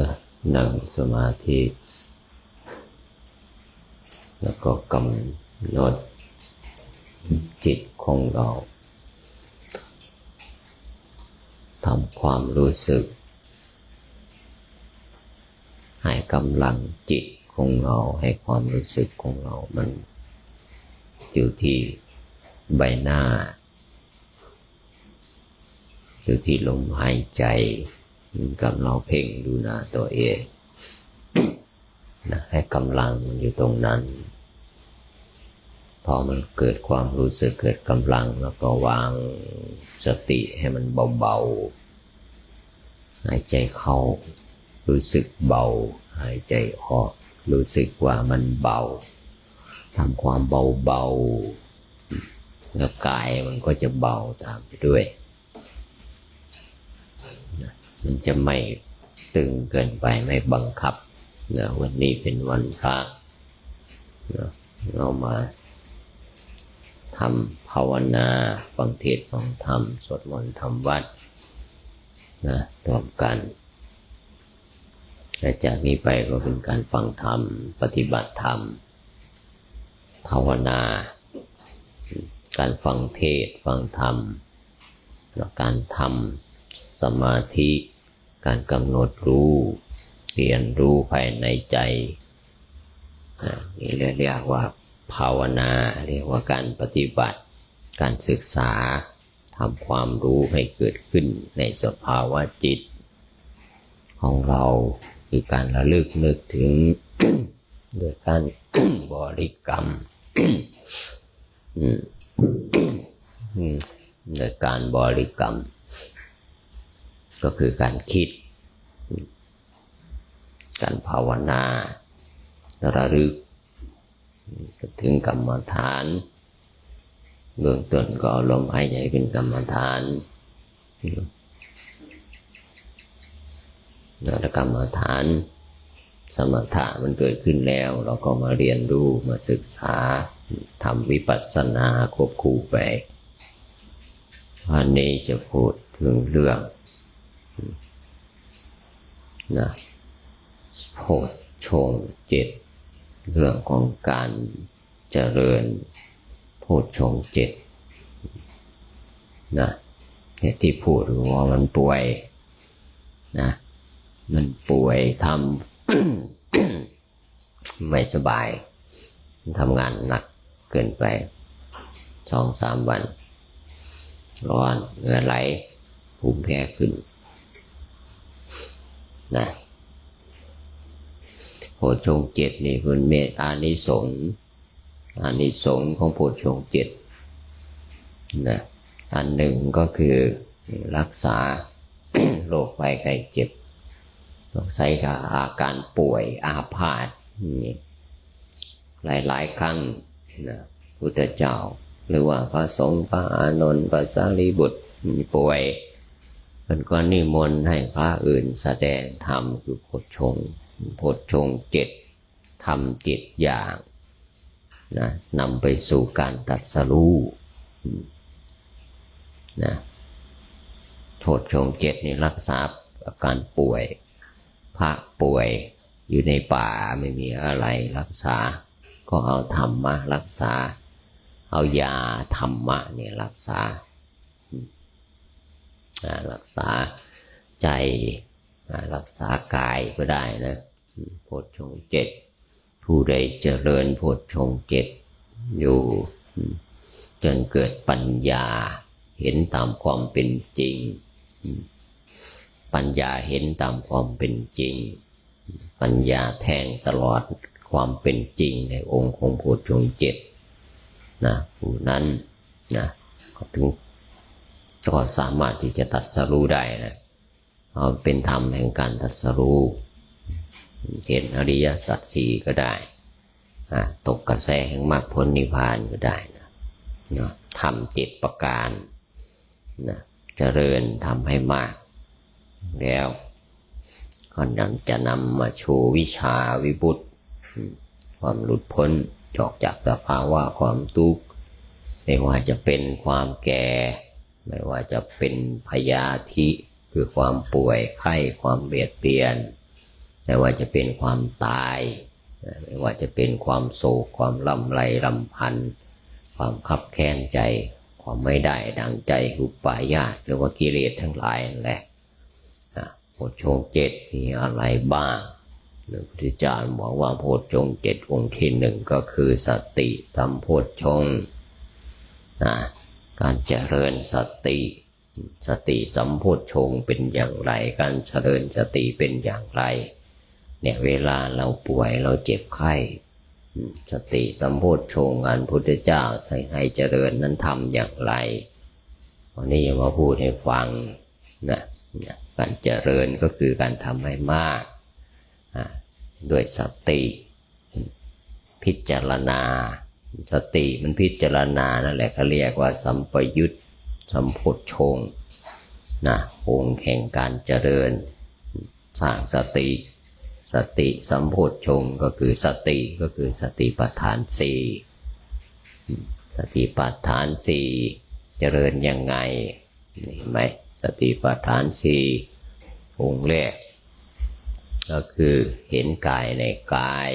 นะนั่งสมาธิ แล้วก็กำหนดจิตของเราทำความรู้สึก ให้กำลังจิตของเราให้ความรู้สึกของเรา มันอยู่ที่ใบหน้าอยู่ที่ลมหายใจ เหมือนกับเราเพ่งดูหน้าตัวเองนะให้กำลังมันอยู่ตรงนั้น พอมันเกิดความรู้สึกเกิดกำลังแล้วก็วางสติให้มันเบาๆหายใจเข้า รู้สึกเบา หายใจออก รู้สึกว่ามันเบาทำความเบาๆแล้วกายมันก็จะเบาตามไปด้วย มันจะไม่ตึงเกินไปไม่บังคับนะวันนี้เป็นวันพระนะเรามาทำภาวนาฟังเทศฟังธรรมสวดมนต์ทำวัดนะรวมกันและจากนี้ไปก็เป็นการฟังธรรม ปฏิบัติธรรม ภาวนา การฟังเทศฟังธรรมและการทำสมาธิ การกำหนดรู้ เรียนรู้ภายในใจอ่านี่เรียกว่าภาวนาเรียกว่าการปฏิบัติ การศึกษาทำความรู้ให้เกิดขึ้นในสภาวะจิต ของเราคือการระลึกนึกถึงโดยการบริกรรมอืมอืมโดยการบริกรรม ก็คือการคิด การภาวนาระลึกถึงกรรมฐานเบื้องต้นก็เอลมหายใจเป็นกรรมฐานแล้วกรรมฐาน สมถะมันเกิดขึ้นแล้ว เราก็มาเรียนรู้มาศึกษาทำวิปัสสนาควบคู่ไปวันนี้จะพูดถึงเรื่อง นะโพชฌงเจ็ดเรื่องของการเจริญโพชฌงเจ็ดนะเนี่ยที่พูดว่ามันป่วยนะมันป่วยทำไม่สบายทำงานหนักเกินไปสองสามวัน ร้อนเหงื่อไหลภูมิแพ้ขึ้น นะโพชงเจ็ดนี่คุณเมตอานิสงส์อานิสงส์ของโพชงเจ็ดนะอันหนึ่งก็คือรักษาโรคภัยไข้เจ็บต้องใช้กับอาการป่วยอาพาธนี่หลายๆครั้งนะพุทธเจ้า หรือว่าพระสงฆ์พระอานนท์พระสารีบุตรป่วย มันก็นิมนต์ให้พระอื่นแสดงธรรมคือโพชงค์โพชงเจ็ดทำเจ็ดอย่างนะนำไปสู่การตัดสรู้นะโพชงเจ็ดนี่รักษาอาการป่วย พระป่วยอยู่ในป่าไม่มีอะไรรักษา ก็เอาธรรมะรักษา เอายาธรรมะเนี่ยรักษา รักษาใจรักษากายก็ได้นะโพชฌงเจ็ดผู้ใดเจริญโพชฌงเจ็ดอยู่จนเกิดปัญญาเห็นตามความเป็นจริง ปัญญาเห็นตามความเป็นจริง ปัญญาแทงตลอดความเป็นจริงในองค์ของโพชฌงเจ็ดนะผู้นั้นนะก็ถึง ก็สามารถที่จะตัดสรู้ได้นะเอาเป็นธรรมแห่งการตัดสรู้เห็นอริยสัจสี่ก็ได้ ตกกระแสแห่งมรรคผลนิพพานก็ได้นะทำเจ็ดประการนะเจริญทำให้มาก แล้วก็นังจะนำมาโชว์วิชาวิบุตรความหลุดพ้นจอกจากสภาวะความทุกข์ไม่ว่าจะเป็นความแก่ ไม่ว่าจะเป็นพยาธิคือความป่วยไข้ความเบียดเบียน ไม่ว่าจะเป็นความตาย ไม่ว่าจะเป็นความโศกความลำไรลำพันธ์ความขับแค้นใจ ความไม่ได้ดังใจอุปายาตหรือว่ากิเลสทั้งหลายนั่นแหละโพชฌงเจ็ดมีอะไรบ้างพระพุทธเจ้าบอกว่าโพชฌงเจ็ดองค์ที่หนึ่งก็คือสติสัมโพชฌงนะ การเจริญสติ สติสัมโพชฌงเป็นอย่างไร การเจริญสติเป็นอย่างไร เนี่ยเวลาเราป่วยเราเจ็บไข้ สติสัมโพชฌงค์อันพุทธเจ้าใส่ให้เจริญนั้นทำอย่างไร วันนี้จะมาพูดให้ฟังนะการเจริญก็คือการทำให้มากด้วยสติ พิจารณา สติมันพิจารณานั่นแหละเขาเรียกว่า สัมปยุตสัมโพชงนะองค์แห่งการเจริญสร้างสติ สติสัมโพชงก็คือสติก็คือสติปัฏฐานสี่สติปัฏฐานสี่เจริญยังไงนี่เห็นไหมสติปัฏฐานสี่องค์แรกก็คือเห็นกายในกาย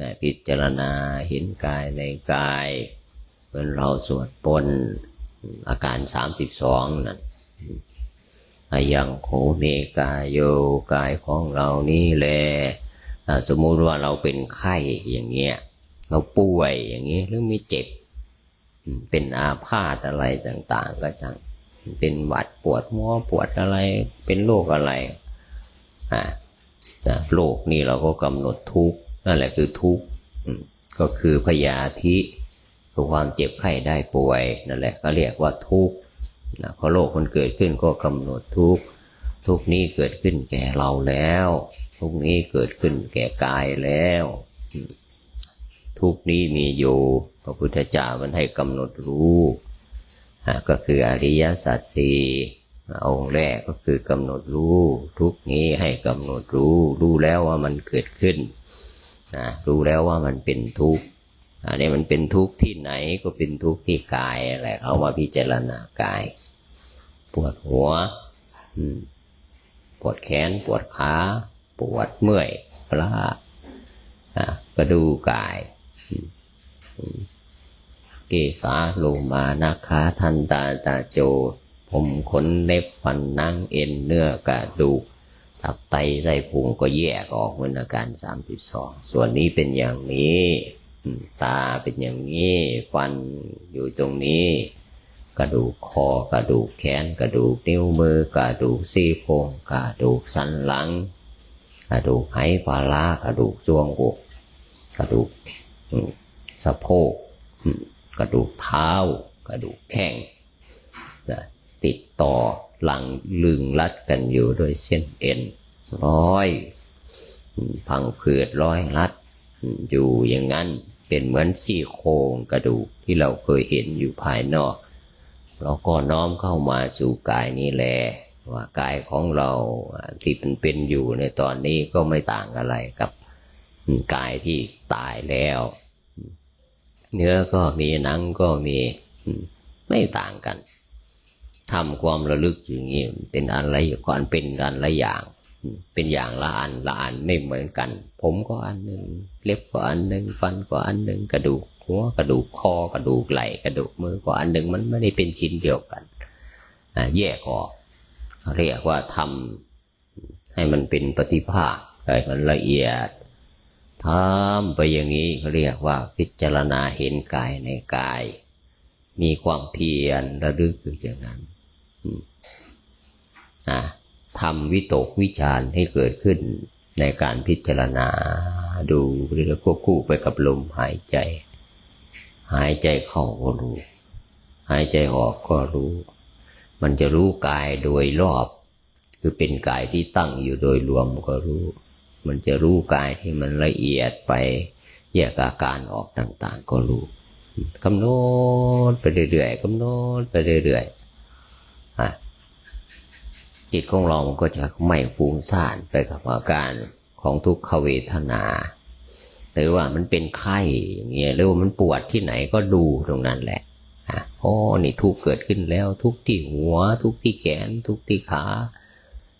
นะพิจารณาเห็นกายในกายเหมือนเราสวดปนอาการสามสิบสองนั่นอายังโคเมกายโยกายของเรานี่แหละสมมุติว่าเราเป็นไข้อย่างเงี้ย เราป่วยอย่างนี้ยหรือมีเจ็บ เป็นอาพาธอะไรต่าง ๆ ก็ช่างเป็นหวัดปวดหัวปวดอะไรเป็นโรคอะไรอ่าโลกนี่เราก็กำหนดทุกข์ นั่นแหละคือทุกข์ก็คือพยาธิคือความเจ็บไข้ได้ป่วย นั่นแหละก็เรียกว่าทุกข์นะพอโลกมันเกิดขึ้นก็กำหนดทุกข์ทุกข์นี้เกิดขึ้นแก่เราแล้ว ทุกข์นี้เกิดขึ้นแก่กายแล้ว ทุกข์นี้มีอยู่พระพุทธเจ้ามันให้กำหนดรู้อะก็คืออริยสัจสี่องค์แรกก็คือกำหนดรู้ ทุกนี้ให้กำหนดรู้ รู้แล้วว่ามันเกิดขึ้น นะรู้แล้วว่ามันเป็นทุกข์อันนี้มันเป็นทุกข์ที่ไหนก็เป็นทุกข์ที่กายแหละเขามาพิจารณากาย ปวดหัวปวดแขน ปวดขาปวดเมื่อยปลาอะก็ดูกายเกสาโลมานาคาทันตาตาโจ ผมขนเล็บฟันนั่งเอ็นเนื้อกระดูก ตับไตไส้พุงก็แยกออกเป็นอาการสามสิบสองส่วนนี้เป็นอย่างนี้ตาเป็นอย่างนี้ฟันอยู่ตรงนี้ กระดูกคอกระดูกแขน กระดูกนิ้วมือกระดูกซี่โครงกระดูกสันหลัง กระดูกไหปลาร้ากระดูกจวงอกกระดูกสะโพกกระดูกเท้า กระดูกแข้งติดต่อ หลังลึงรัดกันอยู่โดวยเส้นเอ็นร้อย พังผืดร้อยรัด อยู่อย่างนั้นเป็นเหมือนซี่โครงกระดูกที่เราเคยเห็นอยู่ภายนอก เราก็น้อมเข้ามาสู่กายนี้แหละว่ากายของเราที่เป็นเป็นอยู่ในตอนนี้ก็ไม่ต่างอะไรกับกายที่ตายแล้ว เนื้อก็มีหนังก็มีไม่ต่างกัน ทำความระลึกอย่างนี้เป็นอันละก่อนเป็นอันละอย่าง เป็นอย่างละอันละอันไม่เหมือนกัน ผมก็อันหนึ่งเล็บก็อันหนึ่งฟันก็อันหนึ่งกระดูกหัวกระดูกคอกระดูกไหล่กระดูกมือก็อันหนึ่งมันไม่ได้เป็นชิ้นเดียวกันอแยกออกเขาเรียกว่าทำให้มันเป็นปฏิภาคให้มันละเอียดทำไปอย่างนี้เขาเรียกว่าพิจารณาเห็นกายในกาย มีความเพียรระลึกอยู่อย่างนั้น อะทำวิตกวิจารณ์ให้เกิดขึ้นในการพิจารณาดูหรือควบคู่ไปกับลมหายใจ หายใจเข้าก็รู้ หายใจออกก็รู้ มันจะรู้กายโดยรอบ คือเป็นกายที่ตั้งอยู่โดยรวมก็รู้ มันจะรู้กายที่มันละเอียดไปแยกอาการออกต่าง ๆ ก็รู้กำหนดไปเรื่อยๆกำหนดไปเรื่อยๆ จิตของเรามันก็จะไม่ฟุ้งซ่านไปกับอาการของทุกขเวทนาหรือว่ามันเป็นไข้อย่างเงี้ยหรือว่ามันปวดที่ไหนก็ดูตรงนั้นแหละอ๋อนี่ทุกเกิดขึ้นแล้ว ทุกที่หัว ทุกที่แขน ทุกที่ขา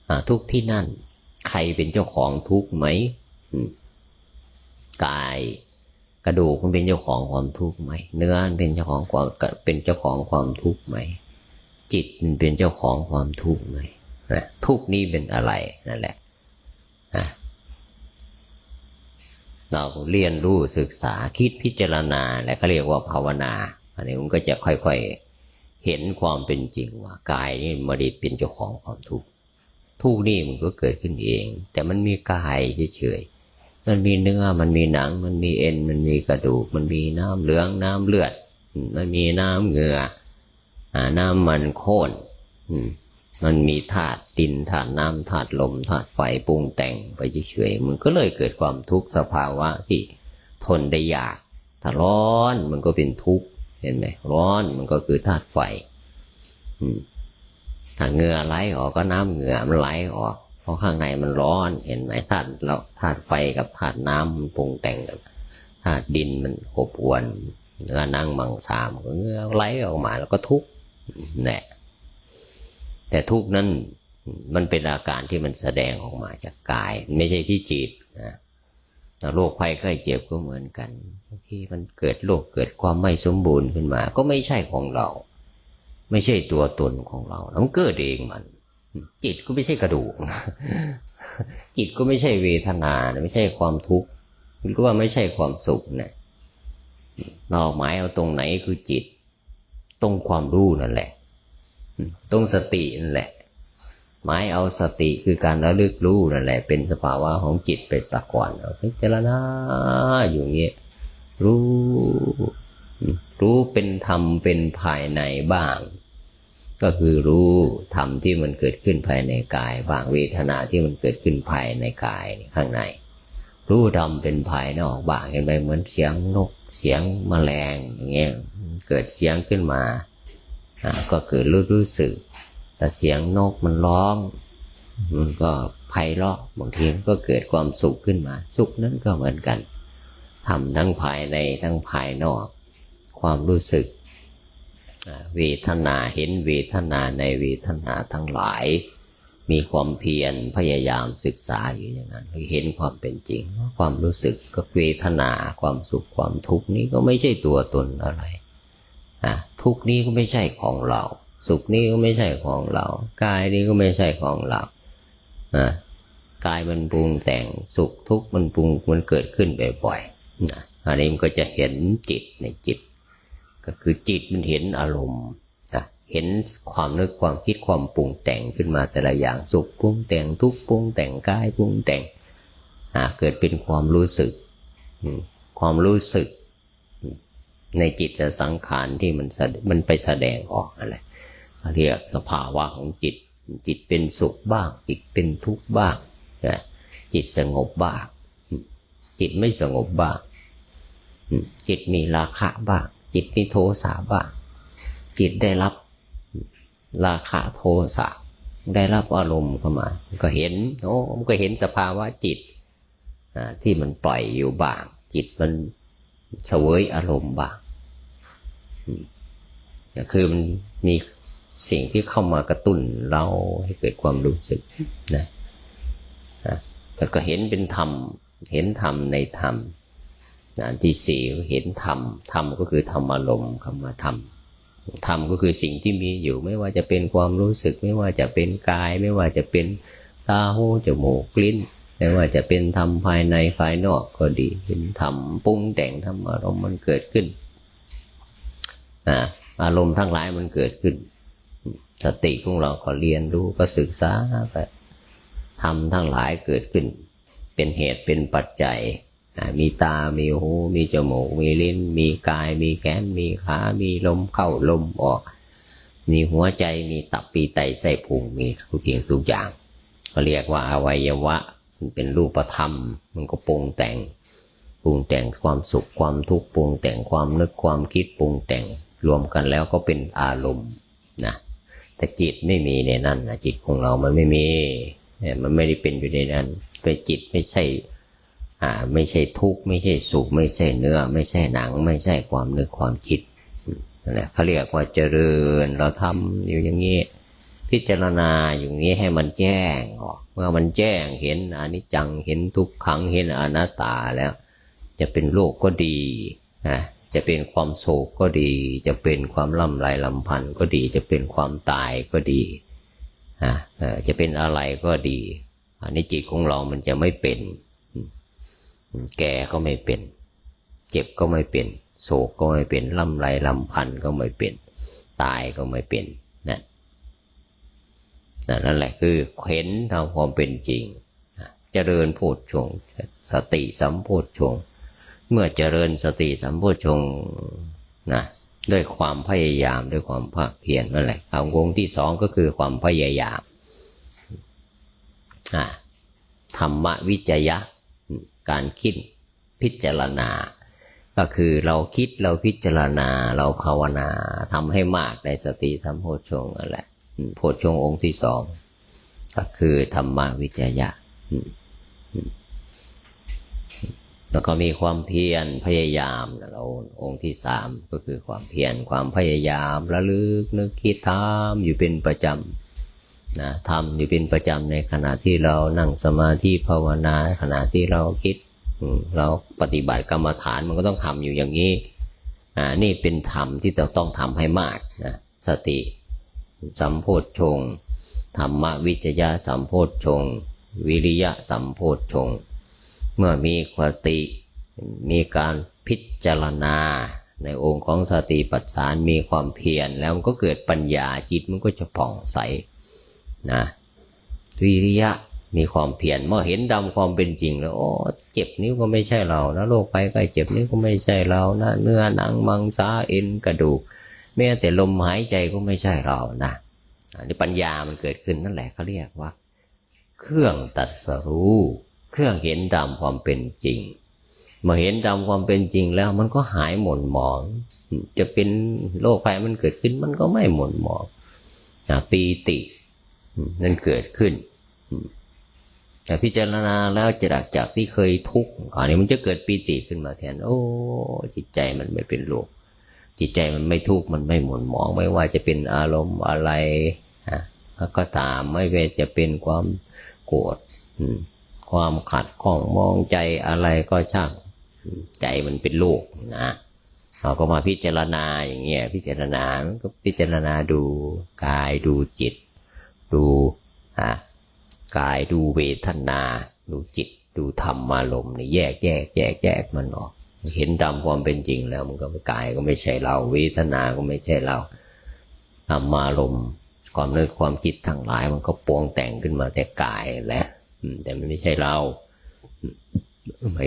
อะทุกที่นั่น ใครเป็นเจ้าของทุกไหมอืมกายกระดูกมันเป็นเจ้าของความทุกข์ไหม เนื้อมันเป็นเจ้าของความเป็นเจ้าของความทุกข์ไหม จิตมันเป็นเจ้าของความทุกข์ไหม นะทุกนี้เป็นอะไรนั่นแหละนะเราเรียนรู้ศึกษาคิดพิจารณา แล้วก็เรียกว่าภาวนา อันนี้มันก็จะค่อยๆเห็นความเป็นจริงว่ากายนี่มาด้เป็นเจ้าของความทุกข์ทุกข์นี่มันก็เกิดขึ้นเอง แต่มันมีกายเฉยๆมันมีเนื้อมันมีหนัง มันมีเอ็น มันมีกระดูก มันมีน้ำเหลืองน้ำเลือด มันมีน้ำเหงื่อน้ำมันโค่นอื มันมีธาตุดินธาตุน้ำธาตุลมธาตุไฟปรุงแต่งไปเฉยๆมันก็เลยเกิดความทุกข์สภาวะที่ทนได้ยาก ถ้าร้อนมันก็เป็นทุกข์เห็นไหมร้อนมันก็คือธาตุไฟถ้าเหงื่อไหลออกก็น้ำเหงื่อมันไหลออก เพราะข้างในมันร้อนเห็นไหมธาตุเราธาตุไฟกับธาตุน้ำมันปรุงแต่งกันธาตุดินมันอบอวนเนื้อนั่งมังสามก็เหงื่อไหลออกมาแล้วก็ทุกข์แน่ แต่ทุกนั้นมันเป็นอาการที่มันแสดงออกมาจากกาย ไม่ใช่ที่จิตนะโรคภัยไข้เจ็บก็เหมือนกันที่มันเกิดโรคเกิดความไม่สมบูรณ์ขึ้นมา ก็ไม่ใช่ของเรา ไม่ใช่ตัวตนของเรามันเกิดเองมัน จิตก็ไม่ใช่กระดูก จิตก็ไม่ใช่เวทนาไม่ใช่ความทุกข์มันก็ว่าไม่ใช่ความสุขนะเราหมายเอาตรงไหนคือจิต ตรงความรู้นั่นแหละ ตรงสตินั่นแหละ หมายเอาสติคือการระลึกรู้นั่นแหละ เป็นสภาวะของจิตไปสักก่อนเราพิจารณาอยู่เงี้ยรู้ รู้เป็นธรรมเป็นภายในบ้าง ก็คือรู้ธรรมที่มันเกิดขึ้นภายในกายบางเวทนาที่มันเกิดขึ้นภายในกายข้างใน รู้ธรรมเป็นภายนอกบางเห็นไหมเหมือนเสียงนกเสียงแมลงอย่างเงี้ยเกิดเสียงขึ้นมา ก็เกิดรู้รู้สึก แต่เสียงนกมันร้อง มันก็ไพเราะบางทีก็เกิดความสุขขึ้นมา สุขนั้นก็เหมือนกันทำทั้งภายในทั้งภายนอก ความรู้สึกเวทนาเห็นเวทนาในเวทนาทั้งหลาย มีความเพียรพยายามศึกษาอยู่อย่างนั้นเห็นความเป็นจริง ความรู้สึกก็เวทนาความสุขความทุกข์นี้ก็ไม่ใช่ตัวตนอะไร ทุกนี้ก็ไม่ใช่ของเรา สุขนี้ก็ไม่ใช่ของเรา กายนี้ก็ไม่ใช่ของเรากายมันปรุงแต่งสุขทุกข์มันปรุงมันเกิดขึ้นบ่อยๆนะอันนี้มันก็จะเห็นจิตในจิต ก็คือจิตมันเห็นอารมณ์เห็นความนึกความคิดความปรุงแต่งขึ้นมาแต่ละอย่างสุขปรุงแต่งทุกข์ปรุงแต่งกายปรุงแต่งเกิดเป็นความรู้สึก ความรู้สึก ในจิตสังขารที่มันมันไปแสดงออกอะไรเรียกสภาวะของจิต จิตเป็นสุขบ้าง จิตเป็นทุกข์บ้างจิตสงบบ้าง จิตไม่สงบบ้าง จิตมีราคะบ้าง จิตมีโทสะบ้าง จิตได้รับราคะโทสะได้รับอารมณ์เข้ามาก็เห็นโอ้มันก็เห็นสภาวะจิตที่มันปล่อยอยู่บ้าง จิตมันเสวยอารมณ์บ้าง คือมันมีสิ่งที่เข้ามากระตุ้นเราให้เกิดความรู้สึกนะแล้วก็เห็นเป็นธรรม เห็นธรรมในธรรมอันที่สี่เห็นธรรม ธรรมก็คือธรรมอารมณ์คำว่าธรรม ธรรมก็คือสิ่งที่มีอยู่ ไม่ว่าจะเป็นความรู้สึก ไม่ว่าจะเป็นกาย ไม่ว่าจะเป็นตาหูจมูกกลิ้น ไม่ว่าจะเป็นธรรมภายในภายนอกก็ดี เห็นธรรมปรุงแต่งธรรมอารมณ์มันเกิดขึ้น อารมณ์ทั้งหลายมันเกิดขึ้น สติของเราก็เรียนรู้ก็ศึกษาไปธรรมทั้งหลายเกิดขึ้น เป็นเหตุเป็นปัจจัยมีตา มีหู มีจมูก มีลิ้น มีกาย มีแขน มีขา มีลมเข้าลมออก มีหัวใจ มีตับปีไตไส้พุง มีทุกอย่างทุกอย่างก็เรียกว่าอวัยวะ มันเป็นรูปธรรม มันก็ปรุงแต่ง ปรุงแต่งความสุข ความทุกข์ ปรุงแต่งความนึก ความคิด ปรุงแต่ง รวมกันแล้วก็เป็นอารมณ์นะแต่จิตไม่มีในนั้นนะจิตของเรามันไม่มีมันไม่ได้เป็นอยู่ในนั้นเป็นจิตไม่ใช่อ่าไม่ใช่ทุกข์ไม่ใช่สุขไม่ใช่เนื้อ ไม่ใช่หนัง ไม่ใช่ความนึกความคิดนะเขาเรียกว่าเจริญเราทำอยู่อย่างนี้ พิจารณาอย่างนี้ให้มันแจ้งออกเมื่อมันแจ้งเห็นอนิจจังเห็นทุกขังเห็นอนัตตาแล้ว จะเป็นโลกก็ดีนะ จะเป็นความโศกก็ดี จะเป็นความล่ำไรลำพันธ์ก็ดี จะเป็นความตายก็ดีนะจะเป็นอะไรก็ดี อันนี้จิตของเรามันจะไม่เป็น แก่ก็ไม่เป็น เจ็บก็ไม่เป็น โศกก็ไม่เป็นล่ำไรลำพันธ์ก็ไม่เป็น ตายก็ไม่เป็นนะนั่นแหละคือเห็นตามความเป็นจริงนะเจริญโพชฌงสติสัมโพชฌงค์ เมื่อเจริญสติสัมโพชฌงค์นะด้วยความพยายามด้วยความภาคเพียรนั่นแหละคำวงที่สองก็คือความพยายามอะธรรมวิจยะ การคิดพิจารณา ก็คือเราคิดเราพิจารณาเราภาวนาทำให้มากในสติสัมโพชฌงค์นั่นแหละโพชฌงค์องค์ที่สองก็คือธรรมวิจยะอืมอืม แล้วก็มีความเพียรพยายามนะเราองค์ที่สามก็คือความเพียรความพยายามระลึกนึกคิดทำอยู่เป็นประจำนะทำอยู่เป็นประจำในขณะที่เรานั่งสมาธิภาวนาขณะที่เราคิดเราปฏิบัติกรรมฐานมันก็ต้องทำอยู่อย่างนี้อ่านี่เป็นธรรมที่เราต้องทำให้มากนะสติสัมโพชฌงค์ธรรมวิจยะสัมโพชฌงค์วิริยะสัมโพชฌงค์ เมื่อมีสติ มีการพิจารณา ในองค์ของสติปัฏฐานมีความเพียรแล้วมันก็เกิดปัญญาจิตมันก็จะผ่องใสนะวิริยะมีความเพียรเมื่อเห็นดำความเป็นจริงแล้วโอ้เจ็บนิ้วก็ไม่ใช่เรานะโรคภัยไข้เจ็บนิ้วก็ไม่ใช่เรานะเนื้อหนังมังสาเอ็นกระดูกแม้แต่ลมหายใจก็ไม่ใช่เรานะอันนี้ปัญญามันเกิดขึ้นนั่นแหละเขาเรียกว่า เครื่องตัดสรู้ เครื่องเห็นดำความเป็นจริงเมื่อเห็นดำความเป็นจริงแล้ว มันก็หายหม่นหมอง จะเป็นโรคภัยมันเกิดขึ้น มันก็ไม่หม่นหมองปีตินั่นเกิดขึ้นแต่พิจารณาแล้วจากจากที่เคยทุกข์อันนี้มันจะเกิดปีติขึ้นมาแทน โอ้ จิตใจมันไม่เป็นโลกจิตใจมันไม่ทุกข์มันไม่หมุนหมอง ไม่ว่าจะเป็นอารมณ์อะไรฮะก็ตามไม่ว่าจะเป็นความโกรธอืม ความขัดข้องมองใจอะไรก็ช่างใจมันเป็นโลกนะเราก็มาพิจารณาอย่างเงี้ยพิจารณาก็พิจารณาดูกายดูจิต ดูอะกายดูเวทนา ดูจิต ดูธรรมารมณ์นี่แยกแยกแยกแยกมันออก เห็นตามความเป็นจริงแล้วมันก็กายก็ไม่ใช่เรา เวทนาก็ไม่ใช่เราธรรมารมณ์ความนึกความคิดทั้งหลายมันก็ปวงแต่งขึ้นมาแต่กายแหละ แต่มันไม่ใช่เรา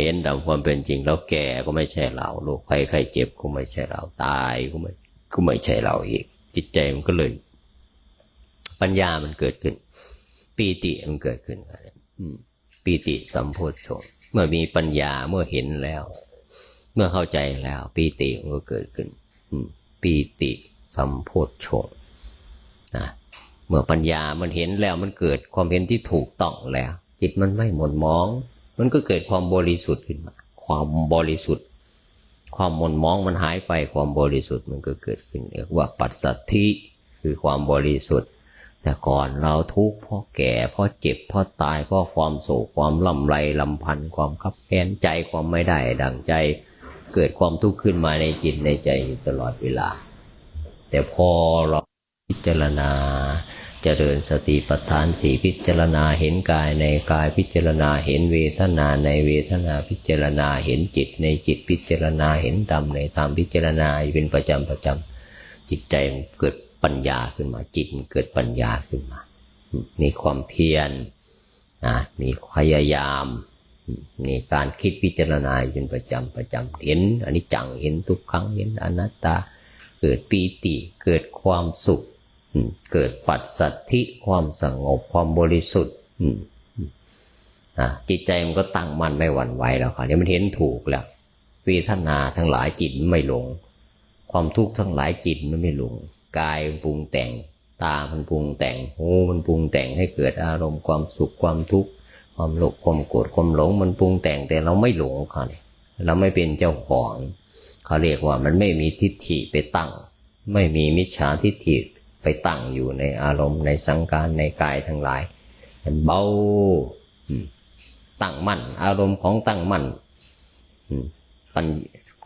เห็นตามความเป็นจริง แล้วแก่ก็ไม่ใช่เราโรคภัยไข้เจ็บก็ไม่ใช่เราตายก็ไม่ก็ไม่ใช่เราอีก จิตใจมันก็เลย ปัญญามันเกิดขึ้นปีติมันเกิดขึ้นครับอืมปีติสัมโพชฌงเมื่อมีปัญญาเมื่อเห็นแล้ว เมื่อเข้าใจแล้วปีติมันก็เกิดขึ้นปีติสัมโพชฌงค เมื่อปัญญามันเห็นแล้วมันเกิดความเห็นที่ถูกต้องแล้ว จิตมันไม่หม่นมอง มันก็เกิดความบริสุทธิ์ขึ้นมา ความบริสุทธิ์ ความหม่นมองมันหายไปความบริสุทธิ์มันก็เกิดขึ้นเรียกว่าปัสสัทธิคือความบริสุทธิ์ แต่ก่อนเราทุกข์เพราะแก่เพราะเจ็บเพราะตายเพราะความโศกความลำไรลำพันธ์ความคับแค้นใจความไม่ได้ดังใจ เกิดความทุกข์ขึ้นมาในจิตในใจอยู่ตลอดเวลา แต่พอเรา พิจารณา เจริญสติปัฏฐานสี่พิจารณาเห็นกายในกายพิจารณาเห็นเวทนาในเวทนาพิจารณาเห็นจิตในจิตพิจารณาเห็นธรรมในธรรมพิจารณาอยู่เป็นประจำประจำจิตใจมันเกิดปัญญาขึ้นมาจิตมันเกิดปัญญาขึ้นมา มีความเพียรนะมีพยายามมีการคิดพิจารณาอยู่เป็นประจำประจำเห็นอันิจจังเห็นทุกขังเห็นอนัตตา เกิดปีติเกิดความสุข เกิดปัสสัทธิความสงบความบริสุทธิ์อ่าจิตใจมันก็ตั้งมั่นไม่หวั่นไหวแล้วค่ะนี่มันเห็นถูกแล้วเวทนาทั้งหลายจิตไม่หลง ความทุกข์ทั้งหลายจิตมันไม่หลงกายมันปรุงแต่งตามันปรุงแต่งหูมันปรุงแต่งให้เกิดอารมณ์ความสุขความทุกข์ความโลภความโกรธความหลงมันปรุงแต่งแต่เราไม่หลงเขาเนี่ยเราไม่เป็นเจ้าของเขาเรียกว่ามันไม่มีทิฏฐิไปตั้ง ไม่มีมิจฉาทิฏฐิไป ไปตั้งอยู่ในอารมณ์ในสังการในกายทั้งหลายให้เบาตั้งมั่น อารมณ์ของตั้งมั่นปัญ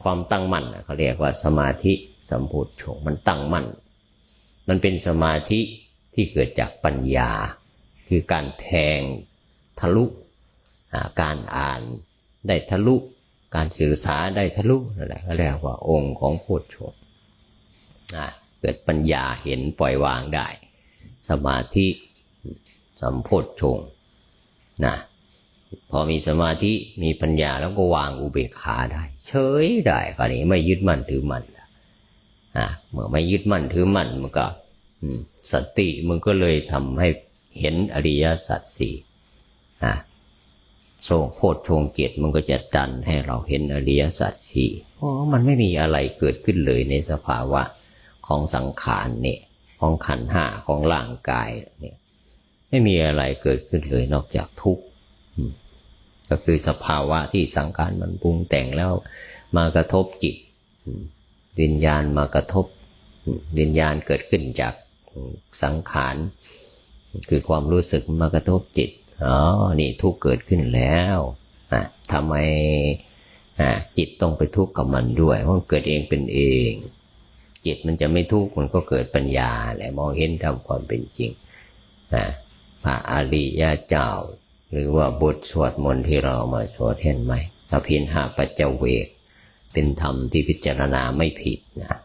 ความตั้งมั่นเขาเรียกว่าสมาธิสัมพชฌงค์มันตั้งมั่น มันเป็นสมาธิที่เกิดจากปัญญา คือการแทงทะลุการอ่านได้ทะลุ การสื่อสารได้ทะลุนั่นแหละเขาเรียกว่าองค์ของพชฌงค์นะ เกิดปัญญาเห็นปล่อยวางได้ สมาธิสัมโพธชงนะพอมีสมาธิมีปัญญาแล้วก็วางอุเบกขาได้ เฉยได้คราวนี้ไม่ยึดมั่นถือมั่นอะเมื่อไม่ยึดมั่นถือมั่นมันก็สติมันก็เลยทำให้เห็นอริยสัจสี่อะโซโพชงเกียรติมันก็จะดันให้เราเห็นอริยสัจสี่เพราะมันไม่มีอะไรเกิดขึ้นเลยในสภาวะ ของสังขารเนี่ยของขันห้าของร่างกายเนี่ยไม่มีอะไรเกิดขึ้นเลยนอกจากทุกข์ก็คือสภาวะที่สังขารมันปรุงแต่งแล้วมากระทบจิตวิญญาณมากระทบวิญญาณเกิดขึ้นจากสังขารคือความรู้สึกมากระทบจิตอ๋อนี่ทุกข์เกิดขึ้นแล้วอะทำไมอะจิตต้องไปทุกข์กับมันด้วยเพราะมันเกิดเองเป็นเอง จิตมันจะไม่ทุกข์มันก็เกิดปัญญาแหละมองเห็นตามความเป็นจริงนะพระอริยเจ้า หรือว่าบทสวดมนต์ที่เรามาสวดเห็นไหมถ้าพินหาปัจเจเวก เป็นธรรมที่พิจารณาไม่ผิดนะ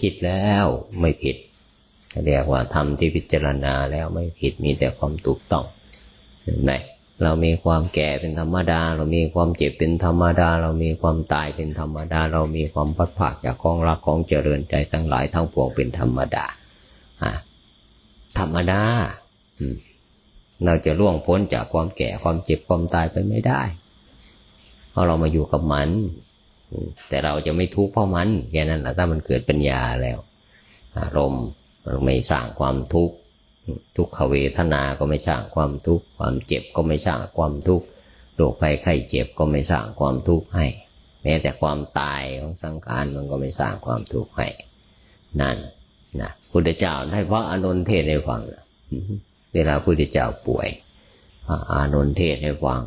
คิดแล้วไม่ผิดเรียกว่าธรรมที่พิจารณาแล้วไม่ผิดมีแต่ความถูกต้องเห็นไหม เรามีความแก่เป็นธรรมดา เรามีความเจ็บเป็นธรรมดา เรามีความตายเป็นธรรมดา เรามีความพัดผากจากของรักของเจริญใจทั้งหลายทั้งปวงเป็นธรรมดาอะธรรมดาเราจะล่วงพ้นจากความแก่ความเจ็บความตายไปไม่ได้ เพราะเรามาอยู่กับมัน แต่เราจะไม่ทุกข์เพราะมันแค่นั้นแหละถ้ามันเกิดปัญญาแล้วอารมณ์มันไม่สร้างความทุกข์ ทุกขเวทนาก็ไม่สร้างความทุกข์ความเจ็บก็ไม่สร้างความทุกข์โรคภัยไข้เจ็บก็ไม่สร้างความทุกข์ให้ แม้แต่ความตายของสังขารมันก็ไม่สร้างความทุกข์ให้ นั่นนะพุทธเจ้าให้พระอานนท์เทศน์ให้ฟังเวลาพุทธเจ้าป่วยพระอานนท์เทศน์ให้ฟัง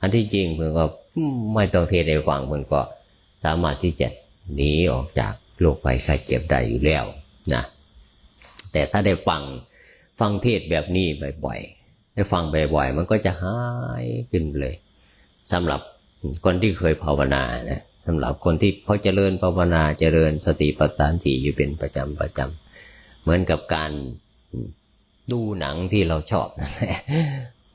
อันที่จริงเพื่อนก็ไม่ต้องเทศน์ให้ฟังเพื่อนก็สามารถที่จะหนีออกจากโรคภัยไข้เจ็บได้อยู่แล้วนะแต่ถ้าได้ฟัง ฟังเทศแบบนี้บ่อยๆได้ฟังบ่อยๆ มันก็จะหายขึ้นเลยสำหรับคนที่เคยภาวนานะสำหรับคนที่เขาเจริญภาวนาเจริญสติปัฏฐานสี่อยู่เป็นประจำประจำเหมือนกับการดูหนังที่เราชอบนั่นแหละ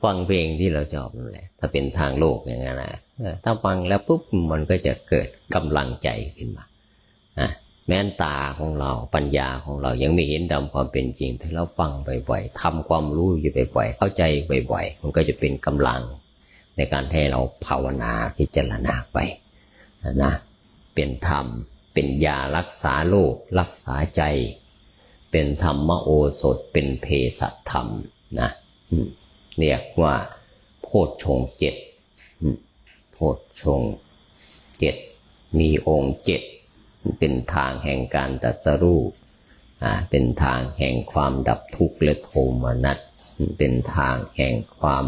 ฟังเพลงที่เราชอบนั่นแหละ ถ้าเป็นทางโลกอย่างนั้นนะถ้าฟังแล้วปุ๊บมันก็จะเกิดกำลังใจขึ้นมา แม้นตาของเราปัญญาของเรายังไม่เห็นดำความเป็นจริง ถ้าเราฟังบ่อยๆทำความรู้อยู่บ่อยๆเข้าใจบ่อยๆมันก็จะเป็นกำลัง ในการให้เราภาวนาพิจารณาไปนะเป็นธรรม เป็นยารักษาโรครักษาใจ เป็นธรรมโอสถเป็นเภสัชธรรมนะเรียกว่า โพชฌงเจ็ดโพชฌงเจ็ดมีองค์เจ็ด เป็นทางแห่งการตรัสรู้อ่าเป็นทางแห่งความดับทุกข์และโทมนัสเป็นทางแห่งความ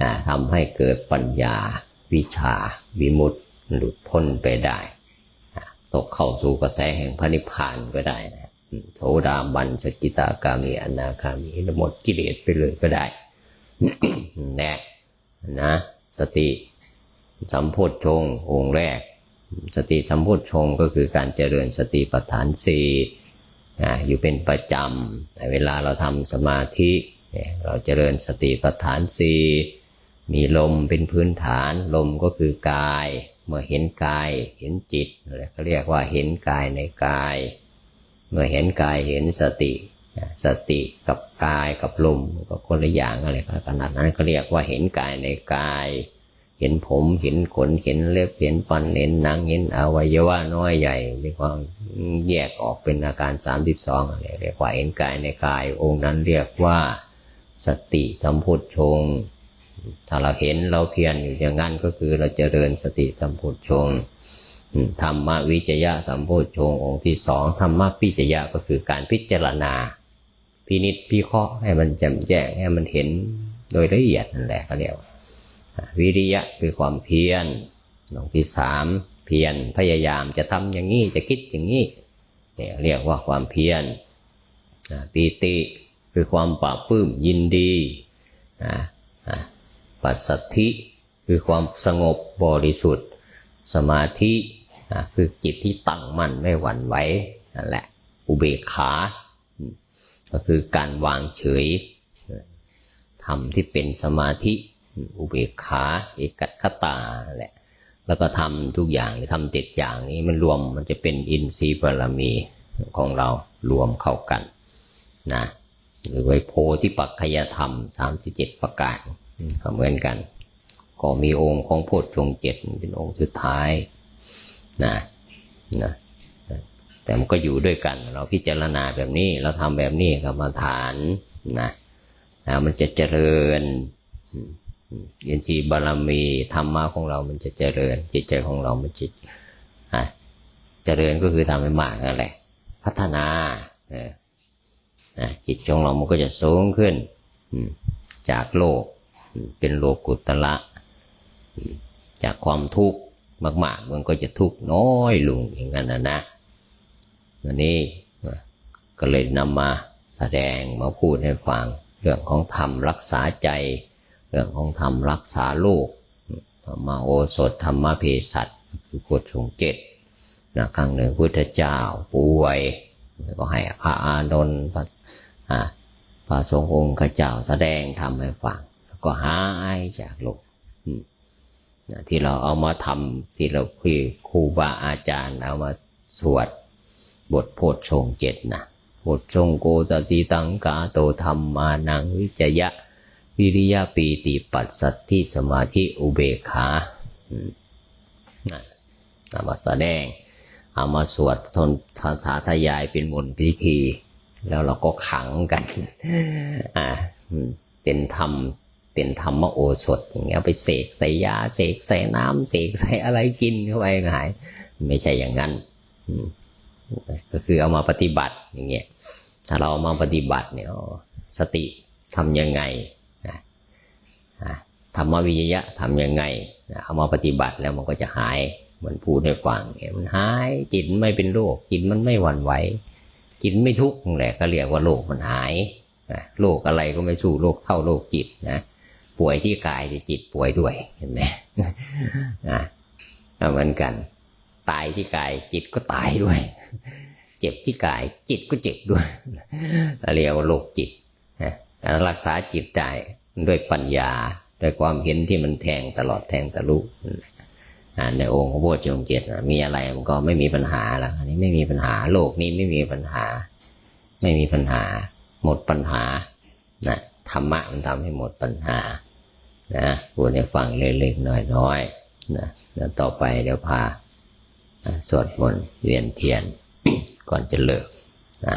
อ่าทำให้เกิดปัญญา วิชา วิมุตติหลุดพ้นไปได้ ตกเข้าสู่กระแสแห่งพระนิพพานก็ได้นะโสดาบันสกิตากามีอนาคามีหมดกิเลสไปเลยก็ได้แน่นะสติสัมโพชฌงองค์แรก สติสัมโพชฌงก็คือการเจริญสติปัฏฐานสี่นะอยู่เป็นประจำเวลาเราทำสมาธิเราเจริญสติปัฏฐานสี่มีลมเป็นพื้นฐานลมก็คือกาย เมื่อเห็นกายเห็นจิตอะไรเขาเรียกว่าเห็นกายในกาย เมื่อเห็นกายเห็นสติ สติกับกายกับลมก็คนละอย่างอะไรขนาดนั้นก็เรียกว่าเห็นกายในกาย เห็นผมเห็นขนเห็นเล็บเห็นฟันเห็นหนังเห็นอวัยวะน้อยใหญ่มีความแยกออกเป็นอาการสามสิบสองอะไรเรียกว่าเห็นกายในกาย องค์นั้นเรียกว่าสติสัมพุทธงถ้าเราเห็นเราเพียรอยู่อย่างนั้นก็คือเราจเจริญสติสัมพุทธงธรรมวิจยะสัมโพชงองค์ที่สองธรรมปิจยะก็คือการพิจารณา พินิจพิเคราะห์ให้มันแจ่มแจ้งให้มันเห็นโดยละเอียดนั่นแหละเขาเรียกว่า วิริยะคือความเพียรตรงที่สามเพียรพยายามจะทำอย่างนี้จะคิดอย่างนี้เนี่ยเรียกว่าความเพียรปีติคือความปราบปลื้มยินดีปัสสัทธิคือความสงบบริสุทธิ์ สมาธิคือจิตที่ตั้งมั่นไม่หวั่นไหวนั่นแหละอุเบกขา ก็คือการวางเฉยทำที่เป็นสมาธิ อุเบกขา เอกัตคตาแหละ แล้วก็ทำทุกอย่างทำเจ็ดอย่างนี้มันรวมมันจะเป็นอินทรีย์บารมีของเรารวมเข้ากันนะหรือไวโพธิปักขยธรรมสามสิบเจ็ดประการก็เหมือนกัน ก็มีองค์ของโพชฌงค์เจ็ดเป็นองค์สุดท้ายนะนะแต่มันก็อยู่ด้วยกัน เราพิจารณาแบบนี้เราทำแบบนี้กรรมฐานนะแล้วมันจะเจริญ อินทรีย์บารมีธรรมะของเรา มันจะเจริญ จิตใจของเรา มันจิตอะเจริญก็คือทำให้มากนั่นแหละ พัฒนาเออนะจิตของเรา มันก็จะสูงขึ้นจากโลกเป็นโลกุตละ จากความทุกข์มากๆ มันก็จะทุกข์น้อยลงอย่างนั้นนะนะวันนี้ก็เลยนำมาแสดงมาพูดให้ฟังเรื่องของธรรมรักษาใจ เรื่องของธรรมรักษาโลกธรรมโอสถธรรมเภสัชคือกฎสงเจ็ดนะครั้งหนึ่งพุทธเจ้าป่วยก็ให้พระอานนท์พระพระสงฆ์องค์ข้าเจ้าแสดงทำให้ฟังแล้วก็หายจากโลกที่เราเอามาทำที่เราคุยครูบาอาจารย์เอามาสวดบทโพชฌงเจ็ดนะบทชงโกตติตังกาโตธรรมานังวิจยะ วิริยะปีติปัสสัทธิสมาธิอุเบกขาอนะเอามาแสดง เอามาสวดทนสาธาทยายเป็นมนต์พิธี แล้วเราก็ขังกัน อ่าเป็นธรรม เป็นธรรมโอสถอย่างเงี้ยไปเสกใส่ยา เสกใส่น้ำเสกใส่อะไรกินเข้าไปหาย ไม่ใช่อย่างนั้นก็คือเอามาปฏิบัติอย่างเงี้ย ถ้าเราเอามาปฏิบัติเนี่ยสติทำยังไง ธรรมวิยะทำยังไงนะเอามาปฏิบัติแล้วมันก็จะหายเหมันพูดให้ฟังเนี่ยมันหายจิตไม่เป็นโรคจิตมันไม่หวั่นไหวจิตไม่ทุกข์แหละก็เรียกว่าโรคมันหายนะโรคอะไรก็ไม่สู้โรคเท่าโรคจิตนะป่วยที่กายแต่จิตป่วยด้วยเห็นไหมนะเหมือนกัน ตายที่กายจิตก็ตายด้วย เจ็บที่กายจิตก็เจ็บด้วยเรียกว่าโรคจิตนะรักษาจิตได้ด้วยปัญญา ด้วยความเห็นที่มันแทงตลอดแทงทะลุในองค์ของพระจงเจ็ดมีอะไรมันก็ไม่มีปัญหาแล้วอันนี้ไม่มีปัญหาโลกนี้ไม่มีปัญหา ไม่มีปัญหา หมดปัญหานะธรรมะมันทำให้หมดปัญหานะพูดให้ฟังเล็กๆน้อยๆนะแล้วต่อไปเดี๋ยวพาสวดมนต์เวียนเทียนก่อนจะเลิกนะ